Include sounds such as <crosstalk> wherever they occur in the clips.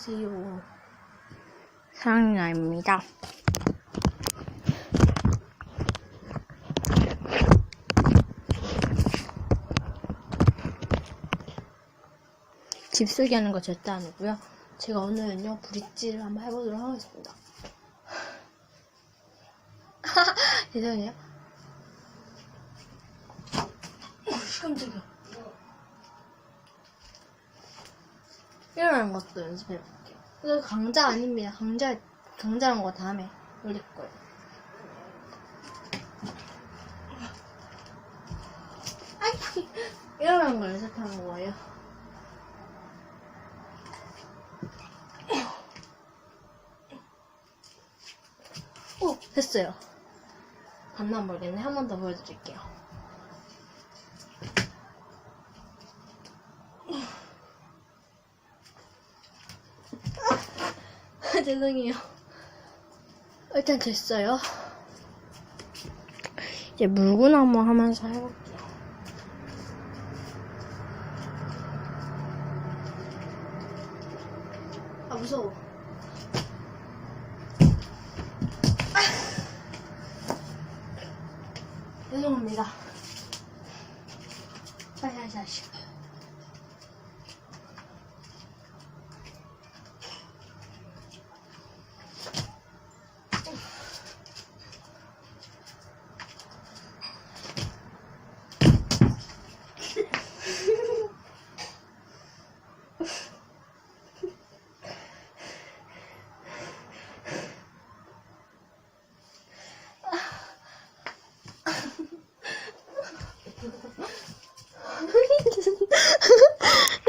안녕하세요. 사랑나입니다. 집쓰기 하는 거 절대 아니고요. 제가 오늘은요, 브릿지를 한번 해보도록 하겠습니다. <laughs> 죄송해요. 어휴, 깜짝이야. 이러는 것도 연습해 볼게요. 이거 강자 아닙니다. 강자, 강자란 거 다음에 올릴 거예요. 아이, 이러는 걸 연습하는 거예요. 오, 됐어요. 봤나 모르겠네. 한 번 더 보여드릴게요. 죄송해요. 일단 됐어요. 이제 물구나무 하면서 해볼게요. 아, 무서워. 아. 죄송합니다. 다시, 다시, 다시.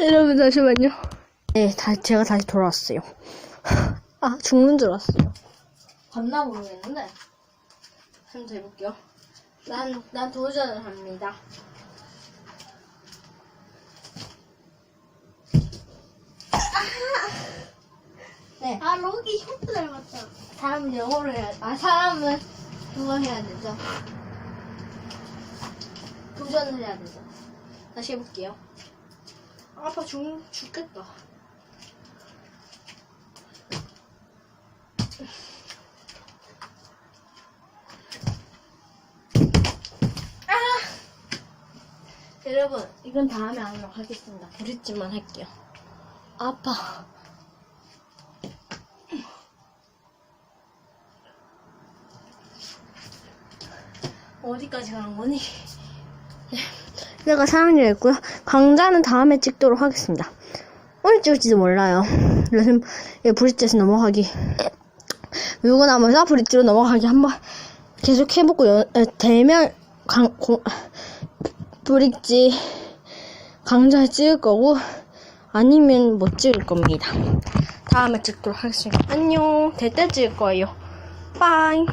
여러분 잠시만요. 네, 다 제가 다시 돌아왔어요. <laughs> 아 죽는 줄 알았어요. 봤나 모르겠는데 한번 더 해볼게요. 난, 난 도전을 합니다. 네, 아, 로기 흉도 닮았다. 사람은 영어로 해야 아 사람은 그거 해야 되죠. 도전을 해야 되죠. 다시 해볼게요. 아빠 죽, 죽겠다. 아! 여러분, 이건 다음에 하도록 하겠습니다. 브릿지만 할게요. 아파. 어디까지 가는 거니? 네. 내가 사랑니였고요. 강좌는 다음에 찍도록 하겠습니다. 오늘 찍을지도 몰라요. 요즘 이 브릿지에서 넘어가기 물고나무에서 브릿지로 넘어가기 한번 계속 해보고 연, 에, 되면 강, 고, 브릿지 강좌 찍을 거고 아니면 못 찍을 겁니다. 다음에 찍도록 하겠습니다. 안녕. 될 때 찍을 거예요. 빠이.